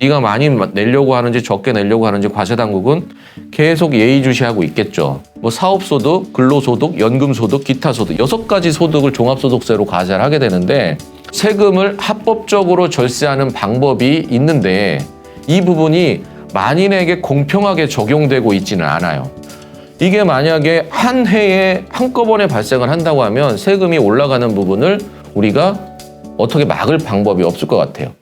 네가 많이 내려고 하는지 적게 내려고 하는지 과세 당국은 계속 예의주시하고 있겠죠. 뭐 사업소득, 근로소득, 연금소득, 기타소득 여섯 가지 소득을 종합소득세로 과세를 하게 되는데 세금을 합법적으로 절세하는 방법이 있는데 이 부분이 만인에게 공평하게 적용되고 있지는 않아요. 이게 만약에 한 해에 한꺼번에 발생을 한다고 하면 세금이 올라가는 부분을 우리가 어떻게 막을 방법이 없을 것 같아요.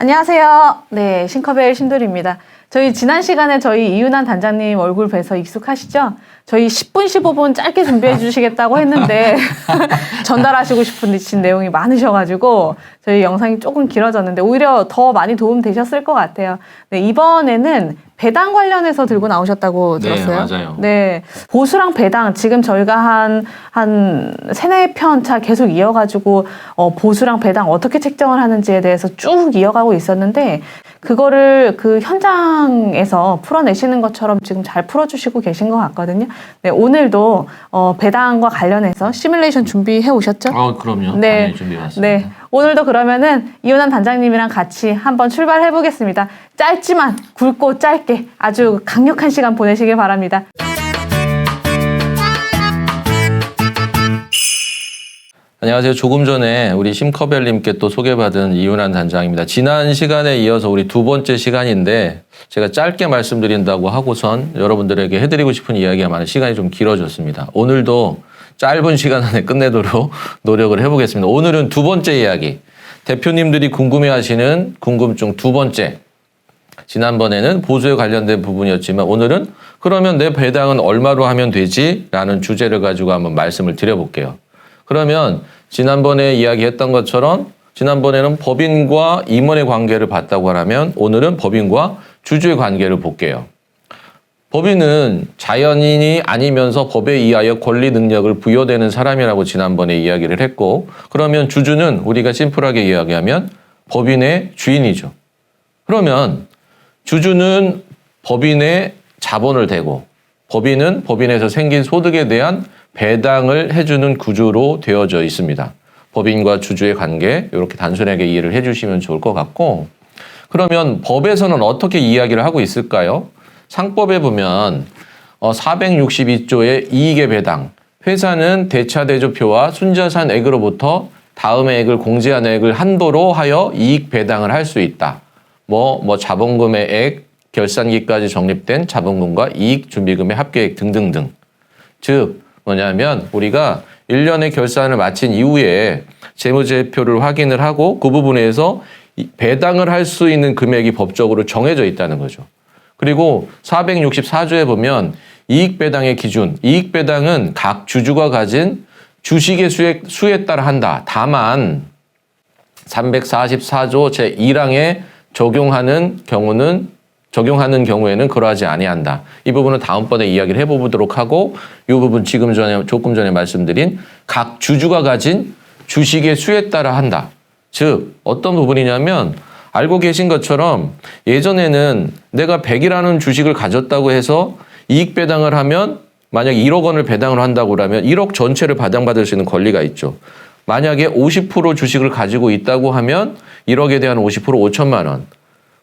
안녕하세요. 네, 싱커벨 신돌입니다. 저희 지난 시간에 저희 이윤환 단장님 얼굴 뵈서 익숙하시죠? 저희 10분, 15분 짧게 준비해 주시겠다고 했는데 전달하시고 싶은 내용이 많으셔가지고 저희 영상이 조금 길어졌는데 오히려 더 많이 도움 되셨을 것 같아요. 네, 이번에는 배당 관련해서 들고 나오셨다고 네, 들었어요. 맞아요. 네. 보수랑 배당 지금 저희가 한, 한 세네 편 차 계속 이어가지고 어, 보수랑 배당 어떻게 책정을 하는지에 대해서 쭉 이어가고 있었는데 그거를 그 현장에서 풀어내시는 것처럼 지금 잘 풀어주시고 계신 것 같거든요. 네, 오늘도 어, 배당과 관련해서 시뮬레이션 준비해 오셨죠? 아, 그럼요. 네. 준비해왔습니다. 네. 오늘도 그러면은 이혼한 단장님이랑 같이 한번 출발해 보겠습니다. 짧지만 굵고 짧게 아주 강력한 시간 보내시길 바랍니다. 안녕하세요. 조금 전에 우리 심커벨님께 또 소개받은 이윤환 단장입니다. 지난 시간에 이어서 우리 두 번째 시간인데 제가 짧게 말씀드린다고 하고선 여러분들에게 해드리고 싶은 이야기가 많은 시간이 좀 길어졌습니다. 오늘도 짧은 시간 안에 끝내도록 노력을 해보겠습니다. 오늘은 두 번째 이야기. 대표님들이 궁금해하시는 궁금증 두 번째. 지난번에는 보수에 관련된 부분이었지만 오늘은 그러면 내 배당은 얼마로 하면 되지? 라는 주제를 가지고 한번 말씀을 드려볼게요. 그러면 지난번에 이야기했던 것처럼 지난번에는 법인과 임원의 관계를 봤다고 하면 오늘은 법인과 주주의 관계를 볼게요. 법인은 자연인이 아니면서 법에 의하여 권리 능력을 부여되는 사람이라고 지난번에 이야기를 했고 그러면 주주는 우리가 심플하게 이야기하면 법인의 주인이죠. 그러면 주주는 법인의 자본을 대고 법인은 법인에서 생긴 소득에 대한 배당을 해주는 구조로 되어져 있습니다. 법인과 주주의 관계 이렇게 단순하게 이해를 해주시면 좋을 것 같고 그러면 법에서는 어떻게 이야기를 하고 있을까요? 상법에 보면 어, 462조의 이익의 배당 회사는 대차대조표와 순자산액으로부터 다음의 액을 공제한 액을 한도로 하여 이익 배당을 할 수 있다. 뭐, 뭐 자본금의 액, 결산기까지 적립된 자본금과 이익 준비금의 합계액 등등등. 즉 뭐냐면 우리가 1년의 결산을 마친 이후에 재무제표를 확인을 하고 그 부분에서 이 배당을 할 수 있는 금액이 법적으로 정해져 있다는 거죠. 그리고 464조에 보면 이익 배당의 기준, 이익 배당은 각 주주가 가진 주식의 수에, 수에 따라 한다. 다만 344조 제1항에 적용하는 경우는 적용하는 경우에는 그러하지 아니한다. 이 부분은 다음번에 이야기를 해보도록 하고 이 부분 지금 전에 조금 전에 말씀드린 각 주주가 가진 주식의 수에 따라 한다. 즉 어떤 부분이냐면 알고 계신 것처럼 예전에는 내가 100이라는 주식을 가졌다고 해서 이익 배당을 하면 만약 1억 원을 배당을 한다고 그러면 1억 전체를 배당받을 수 있는 권리가 있죠. 만약에 50% 주식을 가지고 있다고 하면 1억에 대한 50% 5천만 원.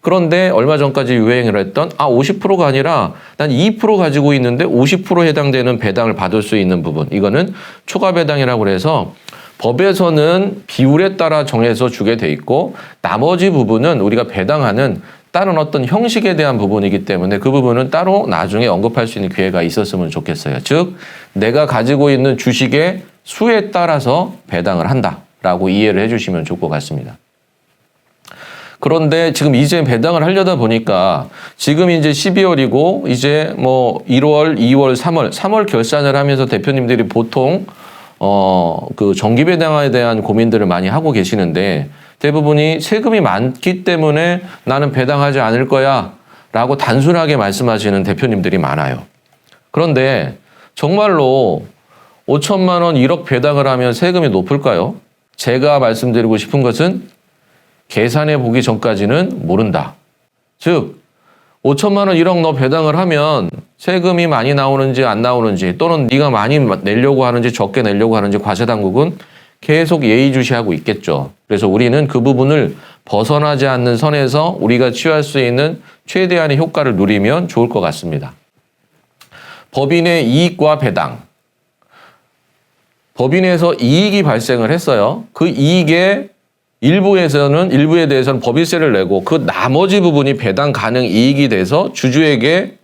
그런데 얼마 전까지 유행을 했던 아 50%가 아니라 난 2% 가지고 있는데 50% 해당되는 배당을 받을 수 있는 부분 이거는 초과 배당이라고 그래서 법에서는 비율에 따라 정해서 주게 돼 있고 나머지 부분은 우리가 배당하는 다른 어떤 형식에 대한 부분이기 때문에 그 부분은 따로 나중에 언급할 수 있는 기회가 있었으면 좋겠어요. 즉 내가 가지고 있는 주식의 수에 따라서 배당을 한다라고 이해를 해주시면 좋을 것 같습니다. 그런데 지금 이제 배당을 하려다 보니까 지금 이제 12월이고 이제 뭐 1월, 2월, 3월, 3월 결산을 하면서 대표님들이 보통 어, 그 정기 배당에 대한 고민들을 많이 하고 계시는데 대부분이 세금이 많기 때문에 나는 배당하지 않을 거야 라고 단순하게 말씀하시는 대표님들이 많아요. 그런데 정말로 5천만 원 1억 배당을 하면 세금이 높을까요? 제가 말씀드리고 싶은 것은 계산해 보기 전까지는 모른다. 즉 5천만 원 1억 너 배당을 하면 세금이 많이 나오는지 안 나오는지 또는 네가 많이 내려고 하는지 적게 내려고 하는지 과세 당국은 계속 예의주시하고 있겠죠. 그래서 우리는 그 부분을 벗어나지 않는 선에서 우리가 취할 수 있는 최대한의 효과를 누리면 좋을 것 같습니다. 법인의 이익과 배당. 법인에서 이익이 발생을 했어요. 그 이익의 일부에서는 일부에 대해서는 법인세를 내고 그 나머지 부분이 배당 가능 이익이 돼서 주주에게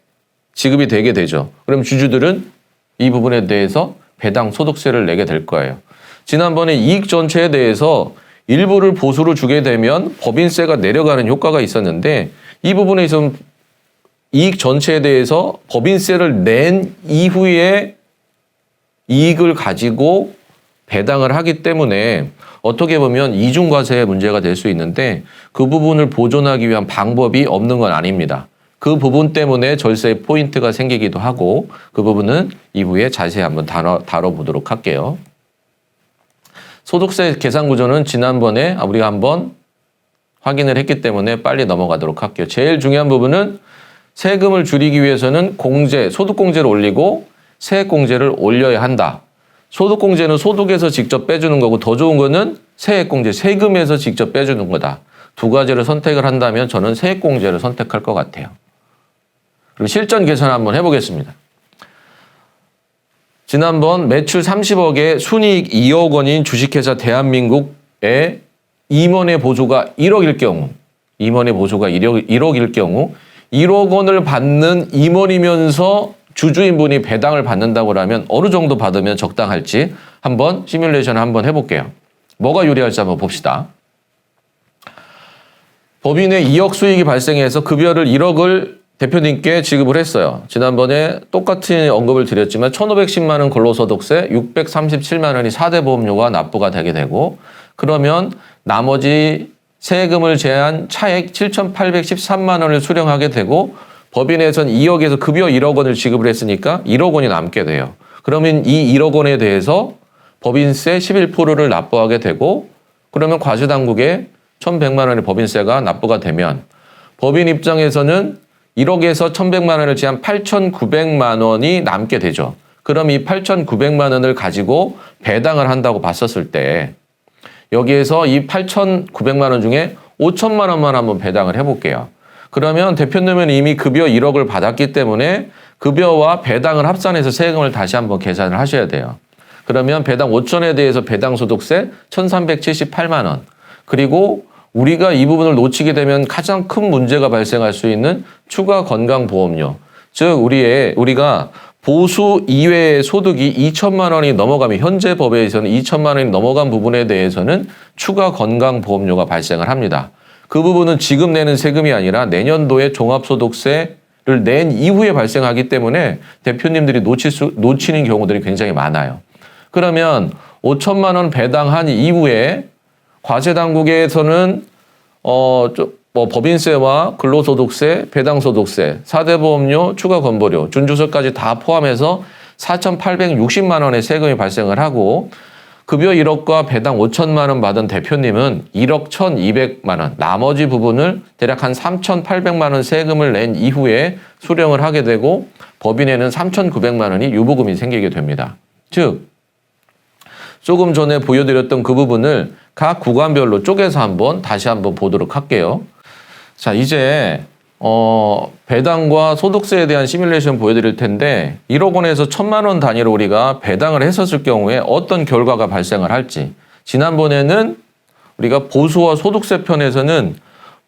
지급이 되게 되죠. 그럼 주주들은 이 부분에 대해서 배당 소득세를 내게 될 거예요. 지난번에 이익 전체에 대해서 일부를 보수로 주게 되면 법인세가 내려가는 효과가 있었는데 이 부분에 있어서 이익 전체에 대해서 법인세를 낸 이후에 이익을 가지고 배당을 하기 때문에 어떻게 보면 이중과세의 문제가 될 수 있는데 그 부분을 보존하기 위한 방법이 없는 건 아닙니다. 그 부분 때문에 절세 포인트가 생기기도 하고 그 부분은 이후에 자세히 한번 다뤄, 다뤄보도록 할게요. 소득세 계산 구조는 지난번에 우리가 한번 확인을 했기 때문에 빨리 넘어가도록 할게요. 제일 중요한 부분은 세금을 줄이기 위해서는 공제, 소득공제를 올리고 세액공제를 올려야 한다. 소득공제는 소득에서 직접 빼주는 거고 더 좋은 거는 세액공제, 세금에서 직접 빼주는 거다. 두 가지를 선택을 한다면 저는 세액공제를 선택할 것 같아요. 그럼 실전 계산 한번 해보겠습니다. 지난번 매출 30억에 순이익 2억 원인 주식회사 대한민국의 임원의 보조가 1억일 경우, 임원의 보조가 1억, 1억일 경우 1억 원을 받는 임원이면서 주주인분이 배당을 받는다고 하면 어느 정도 받으면 적당할지 한번 시뮬레이션 한번 해볼게요. 뭐가 유리할지 한번 봅시다. 법인의 2억 수익이 발생해서 급여를 1억을 대표님께 지급을 했어요. 지난번에 똑같은 언급을 드렸지만 1,510만 원 근로소득세, 637만 원이 4대 보험료가 납부가 되게 되고 그러면 나머지 세금을 제한 차액 7,813만 원을 수령하게 되고 법인에선 2억에서 급여 1억 원을 지급을 했으니까 1억 원이 남게 돼요. 그러면 이 1억 원에 대해서 법인세 11%를 납부하게 되고 그러면 과세당국에 1,100만 원의 법인세가 납부가 되면 법인 입장에서는 1억에서 1,100만 원을 제한 8,900만 원이 남게 되죠. 그럼 이 8,900만 원을 가지고 배당을 한다고 봤었을 때 여기에서 이 8,900만 원 중에 5천만 원만 한번 배당을 해볼게요. 그러면 대표님은 이미 급여 1억을 받았기 때문에 급여와 배당을 합산해서 세금을 다시 한번 계산을 하셔야 돼요. 그러면 배당 5천에 대해서 배당 소득세 1,378만 원. 그리고 우리가 이 부분을 놓치게 되면 가장 큰 문제가 발생할 수 있는 추가 건강보험료. 즉 우리의 우리가 보수 이외의 소득이 2천만 원이 넘어가면 현재 법에서는 2천만 원이 넘어간 부분에 대해서는 추가 건강보험료가 발생을 합니다. 그 부분은 지금 내는 세금이 아니라 내년도에 종합소득세를 낸 이후에 발생하기 때문에 대표님들이 놓칠 수, 놓치는 경우들이 굉장히 많아요. 그러면 5천만 원 배당한 이후에 과세 당국에서는 어, 좀, 뭐 법인세와 근로소득세, 배당소득세, 사대보험료, 추가 건보료, 준주서까지 다 포함해서 4,860만 원의 세금이 발생을 하고 급여 1억과 배당 5천만 원 받은 대표님은 1억 1,200만 원, 나머지 부분을 대략 한 3,800만 원 세금을 낸 이후에 수령을 하게 되고 법인에는 3,900만 원이 유보금이 생기게 됩니다. 즉 조금 전에 보여드렸던 그 부분을 각 구간별로 쪼개서 한번 다시 한번 보도록 할게요. 자, 이제 어, 배당과 소득세에 대한 시뮬레이션 보여드릴 텐데 1억 원에서 1천만 원 단위로 우리가 배당을 했었을 경우에 어떤 결과가 발생을 할지 지난번에는 우리가 보수와 소득세 편에서는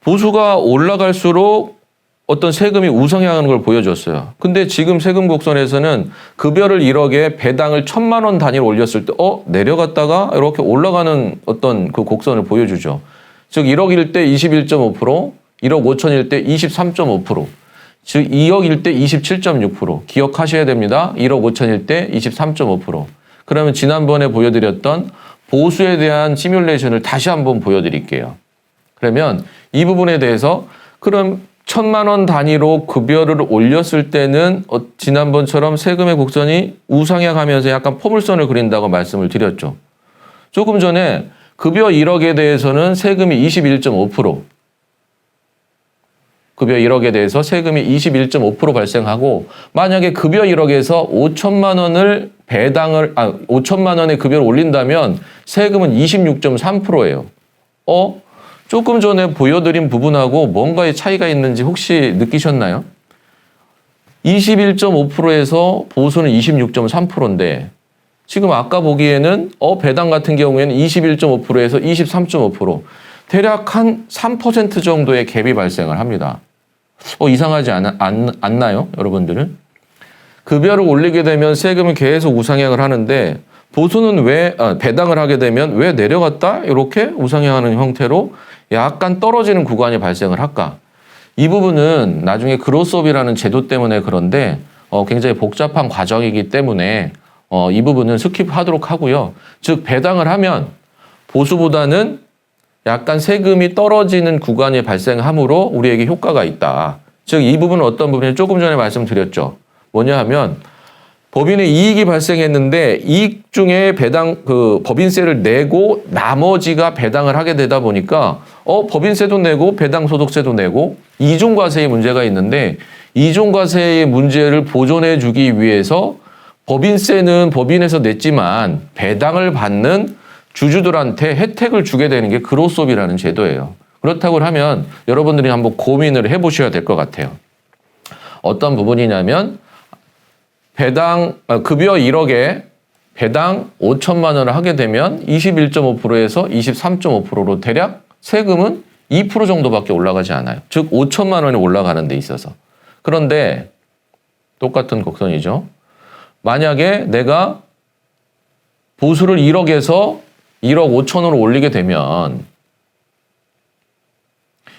보수가 올라갈수록 어떤 세금이 우상향하는 걸 보여줬어요. 근데 지금 세금 곡선에서는 급여를 1억에 배당을 천만 원 단위로 올렸을 때, 어, 내려갔다가 이렇게 올라가는 어떤 그 곡선을 보여주죠. 즉, 1억일 때 21.5%, 1억 5천일 때 23.5%, 즉, 2억일 때 27.6%. 기억하셔야 됩니다. 1억 5천일 때 23.5%. 그러면 지난번에 보여드렸던 보수에 대한 시뮬레이션을 다시 한번 보여드릴게요. 그러면 이 부분에 대해서 그럼 천만 원 단위로 급여를 올렸을 때는 어, 지난번처럼 세금의 곡선이 우상향하면서 약간 포물선을 그린다고 말씀을 드렸죠. 조금 전에 급여 1억에 대해서는 세금이 21.5%, 급여 1억에 대해서 세금이 21.5% 발생하고 만약에 급여 1억에서 5천만 원을 배당을 아 5천만 원의 급여를 올린다면 세금은 26.3%예요. 어? 조금 전에 보여드린 부분하고 뭔가의 차이가 있는지 혹시 느끼셨나요? 21.5%에서 보수는 26.3%인데 지금 아까 보기에는 어 배당 같은 경우에는 21.5%에서 23.5% 대략 한 3% 정도의 갭이 발생을 합니다. 어 이상하지 않, 않, 않나요, 여러분들은? 급여를 올리게 되면 세금이 계속 우상향을 하는데 보수는 왜 아, 배당을 하게 되면 왜 내려갔다 이렇게 우상향하는 형태로 약간 떨어지는 구간이 발생을 할까? 이 부분은 나중에 그로스업이라는 제도 때문에 그런데 어, 굉장히 복잡한 과정이기 때문에 어, 이 부분은 스킵하도록 하고요. 즉 배당을 하면 보수보다는 약간 세금이 떨어지는 구간이 발생하므로 우리에게 효과가 있다. 즉 이 부분은 어떤 부분이 조금 전에 말씀드렸죠. 뭐냐 하면 법인의 이익이 발생했는데 이익 중에 배당 그 법인세를 내고 나머지가 배당을 하게 되다 보니까 어 법인세도 내고 배당 소득세도 내고 이중과세의 문제가 있는데 이중과세의 문제를 보존해 주기 위해서 법인세는 법인에서 냈지만 배당을 받는 주주들한테 혜택을 주게 되는 게 그로스업이라는 제도예요. 그렇다고 하면 여러분들이 한번 고민을 해보셔야 될 것 같아요. 어떤 부분이냐면 배당 아, 급여 1억에 배당 5천만 원을 하게 되면 21.5%에서 23.5%로 대략 세금은 2% 정도밖에 올라가지 않아요. 즉 5천만 원이 올라가는 데 있어서. 그런데 똑같은 곡선이죠. 만약에 내가 보수를 1억에서 1억 5천으로 올리게 되면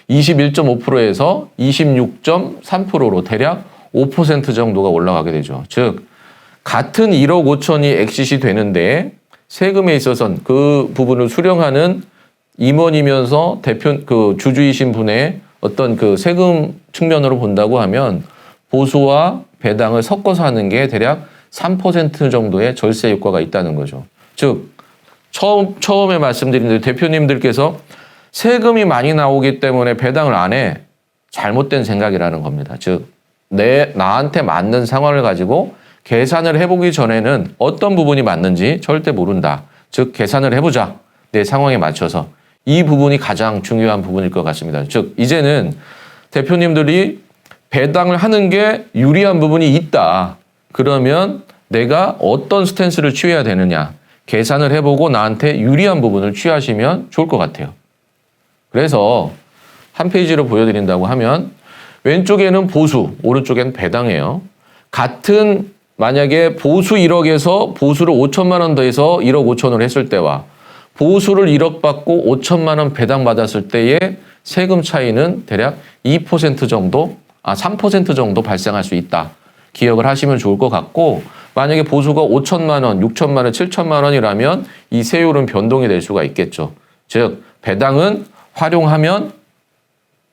21.5%에서 26.3%로 대략 5% 정도가 올라가게 되죠. 즉 같은 1억 5천이 엑시시 되는데 세금에 있어서는 그 부분을 수령하는 임원이면서 대표 그 주주이신 분의 어떤 그 세금 측면으로 본다고 하면 보수와 배당을 섞어서 하는 게 대략 3% 정도의 절세 효과가 있다는 거죠. 즉 처음 처음에 말씀드린 대로 대표님들께서 세금이 많이 나오기 때문에 배당을 안 해. 잘못된 생각이라는 겁니다. 즉, 내, 나한테 맞는 상황을 가지고 계산을 해보기 전에는 어떤 부분이 맞는지 절대 모른다. 즉, 계산을 해보자. 내 상황에 맞춰서. 이 부분이 가장 중요한 부분일 것 같습니다. 즉, 이제는 대표님들이 배당을 하는 게 유리한 부분이 있다. 그러면 내가 어떤 스탠스를 취해야 되느냐. 계산을 해보고 나한테 유리한 부분을 취하시면 좋을 것 같아요. 그래서 한 페이지로 보여드린다고 하면 왼쪽에는 보수, 오른쪽엔 배당이에요. 같은 만약에 보수 1억에서 보수를 5천만 원 더해서 1억 5천을 했을 때와 보수를 1억 받고 5천만 원 배당 받았을 때의 세금 차이는 대략 2% 정도, 아 3% 정도 발생할 수 있다. 기억을 하시면 좋을 것 같고 만약에 보수가 5천만 원, 6천만 원, 7천만 원이라면 이 세율은 변동이 될 수가 있겠죠. 즉 배당은 활용하면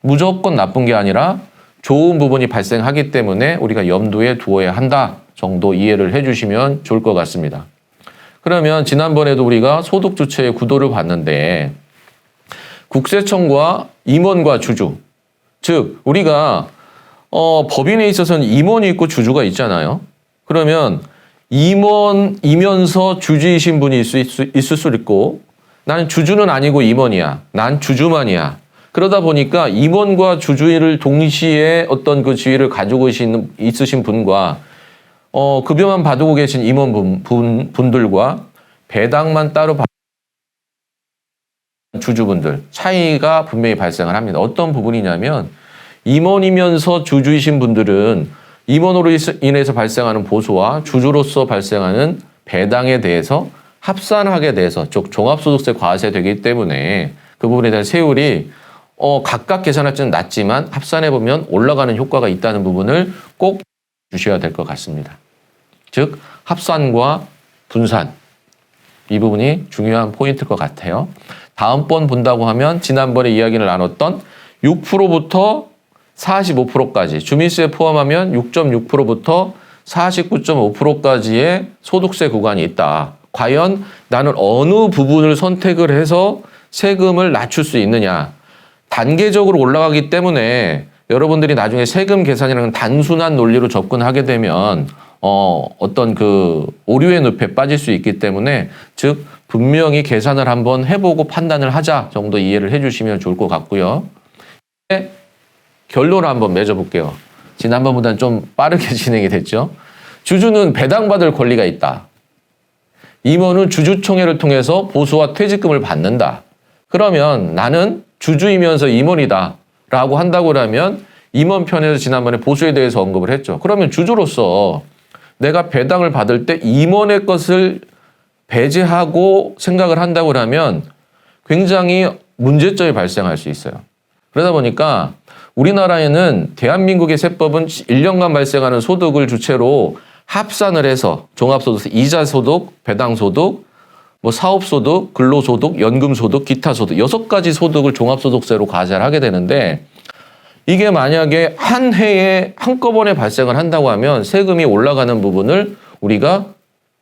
무조건 나쁜 게 아니라 좋은 부분이 발생하기 때문에 우리가 염두에 두어야 한다 정도 이해를 해주시면 좋을 것 같습니다. 그러면 지난번에도 우리가 소득 주체의 구도를 봤는데 국세청과 임원과 주주 즉 우리가 어, 법인에 있어서는 임원이 있고 주주가 있잖아요. 그러면 임원이면서 주주이신 분이 있을 수, 있을 수 있고 나는 주주는 아니고 임원이야. 난 주주만이야. 그러다 보니까 임원과 주주를 동시에 어떤 그 지위를 가지고 있으신 분과 어, 급여만 받고 계신 임원 분, 분, 분들과 배당만 따로 받 주주분들 차이가 분명히 발생을 합니다. 어떤 부분이냐면 임원이면서 주주이신 분들은 임원으로 인해서 발생하는 보수와 주주로서 발생하는 배당에 대해서 합산하게 돼서 즉 종합소득세 과세되기 때문에 그 부분에 대한 세율이 어, 각각 계산할 때는 낮지만 합산해 보면 올라가는 효과가 있다는 부분을 꼭 주셔야 될 것 같습니다. 즉 합산과 분산 이 부분이 중요한 포인트일 것 같아요. 다음번 본다고 하면 지난번에 이야기를 나눴던 6%부터 45%까지 주민세 포함하면 6.6%부터 49.5%까지의 소득세 구간이 있다. 과연 나는 어느 부분을 선택을 해서 세금을 낮출 수 있느냐. 단계적으로 올라가기 때문에 여러분들이 나중에 세금 계산이라는 단순한 논리로 접근하게 되면 어, 어떤 그 오류의 늪에 빠질 수 있기 때문에 즉 분명히 계산을 한번 해보고 판단을 하자 정도 이해를 해주시면 좋을 것 같고요. 결론을 한번 맺어볼게요. 지난번보다는 좀 빠르게 진행이 됐죠. 주주는 배당받을 권리가 있다. 임원은 주주총회를 통해서 보수와 퇴직금을 받는다. 그러면 나는 주주이면서 임원이다. 라고 한다고 하면 임원 편에서 지난번에 보수에 대해서 언급을 했죠. 그러면 주주로서 내가 배당을 받을 때 임원의 것을 배제하고 생각을 한다고 하면 굉장히 문제점이 발생할 수 있어요. 그러다 보니까 우리나라에는 대한민국의 세법은 1년간 발생하는 소득을 주체로 합산을 해서 종합소득, 이자소득, 배당소득, 뭐 사업소득, 근로소득, 연금소득, 기타소득 여섯 가지 소득을 종합소득세로 과세를 하게 되는데 이게 만약에 한 해에 한꺼번에 발생을 한다고 하면 세금이 올라가는 부분을 우리가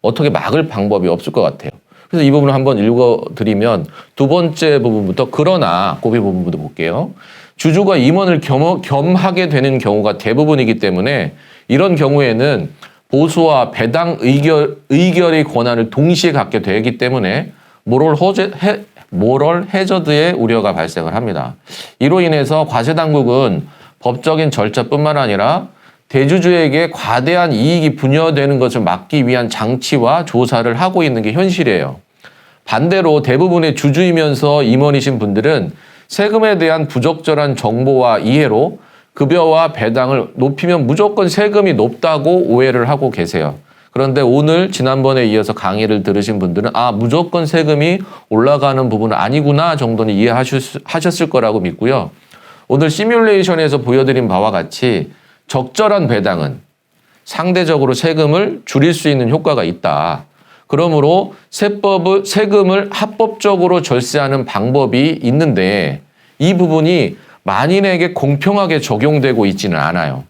어떻게 막을 방법이 없을 것 같아요. 그래서 이 부분을 한번 읽어드리면 두 번째 부분부터 그러나 고비 부분부터 볼게요. 주주가 임원을 겸, 겸하게 되는 경우가 대부분이기 때문에 이런 경우에는 보수와 배당 의결, 의결의 권한을 동시에 갖게 되기 때문에 모럴 허제, 해, 모럴 해저드의 우려가 발생을 합니다. 이로 인해서 과세당국은 법적인 절차뿐만 아니라 대주주에게 과대한 이익이 분여되는 것을 막기 위한 장치와 조사를 하고 있는 게 현실이에요. 반대로 대부분의 주주이면서 임원이신 분들은 세금에 대한 부적절한 정보와 이해로 급여와 배당을 높이면 무조건 세금이 높다고 오해를 하고 계세요. 그런데 오늘 지난번에 이어서 강의를 들으신 분들은 아 무조건 세금이 올라가는 부분은 아니구나 정도는 이해하셨을 거라고 믿고요. 오늘 시뮬레이션에서 보여드린 바와 같이 적절한 배당은 상대적으로 세금을 줄일 수 있는 효과가 있다. 그러므로 세법을 세금을 합법적으로 절세하는 방법이 있는데 이 부분이 만인에게 공평하게 적용되고 있지는 않아요.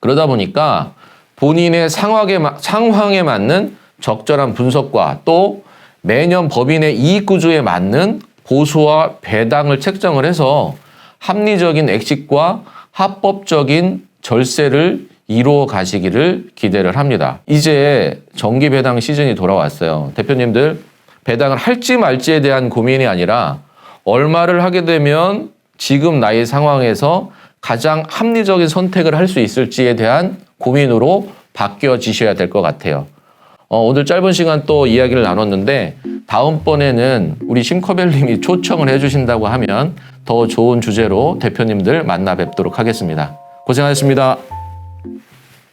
그러다 보니까 본인의 상황에, 마- 상황에 맞는 적절한 분석과 또 매년 법인의 이익 구조에 맞는 보수와 배당을 책정을 해서 합리적인 액식과 합법적인 절세를 이루어 가시기를 기대를 합니다. 이제 정기 배당 시즌이 돌아왔어요. 대표님들 배당을 할지 말지에 대한 고민이 아니라 얼마를 하게 되면 지금 나의 상황에서 가장 합리적인 선택을 할 수 있을지에 대한 고민으로 바뀌어지셔야 될 것 같아요. 어, 오늘 짧은 시간 또 이야기를 나눴는데 다음번에는 우리 심커벨님이 초청을 해주신다고 하면 더 좋은 주제로 대표님들 만나 뵙도록 하겠습니다. 고생하셨습니다.